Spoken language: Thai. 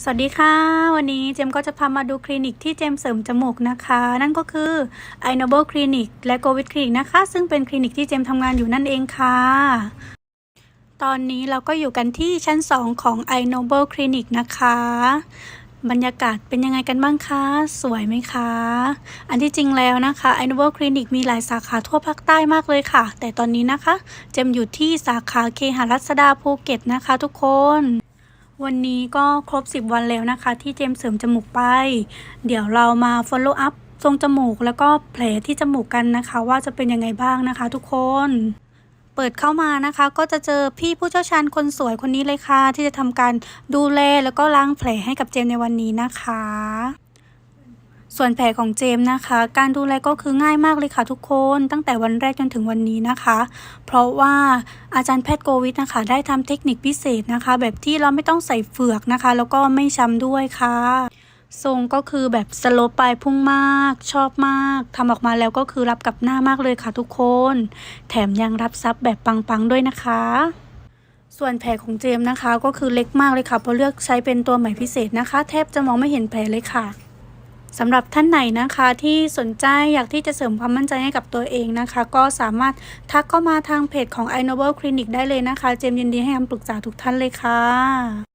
สวัสดีค่ะ วันนี้เจมก็จะพามาดูคลินิกที่เจมเสริมจมูกนะคะ นั่นก็คือ i n o b l e Clinic และ g o v i t Clinic นะคะ ซึ่งเป็นคลินิกที่เจมทำงานอยู่นั่นเองค่ะ ตอนนี้เราก็อยู่กันที่ชั้น 2 ของ i n o b l e Clinic นะคะ บรรยากาศเป็นยังไงกันบ้างคะ สวยไหมคะ อันที่จริงแล้วนะคะ i n o b l e Clinic มีหลายสาขาทั่วภาคใต้มากเลยค่ะ แต่ตอนนี้นะคะ เจมอยู่ที่สาขาเคหรัศดาภูเก็ตนะคะ ทุกคน วันนี้ก็ครบ 10 วันแล้วนะคะ ที่เจมเสริมจมูกไป เดี๋ยวเรามา follow up ทรงจมูกแล้วก็แผลที่จมูกกันนะคะ ว่าจะเป็นยังไงบ้างนะคะทุกคนเปิดเข้ามานะคะก็จะเจอพี่ผู้เชี่ยวชาญคนสวยคนนี้เลยค่ะ ที่จะทำการดูแลแล้วก็ล้างแผลให้กับเจมในวันนี้นะคะ ส่วนแผลของเจมส์นะคะ การดูแลก็คือง่ายมากเลยค่ะทุกคนตั้งแต่วันแรกจนถึงวันนี้นะคะ เพราะว่าอาจารย์แพทย์โกวิทนะคะ ได้ทำเทคนิคพิเศษนะคะ แบบที่เราไม่ต้องใส่เฟือกนะคะ แล้วก็ไม่ช้ำด้วยค่ะทรงก็คือแบบสโลปปลายพุ่งมาก ชอบมากทำออกมาแล้วก็คือรับกับหน้ามากเลยค่ะทุกคน แถมยังรับซับแบบปังๆด้วยนะคะ ส่วนแผลของเจมส์นะคะ ก็คือเล็กมากเลยค่ะเพราะเลือกใช้เป็นตัวใหม่พิเศษนะคะ แทบจะมองไม่เห็นแผลเลยค่ะ สำหรับท่านไหนนะคะที่สนใจอยากที่จะเสริมความมั่นใจให้กับตัวเองนะคะ ก็สามารถทักเข้ามาทางเพจของ i n o b l e Clinic ได้เลยนะคะ เจมส์ยินดีให้คำปรึกษาทุกท่านเลยค่ะ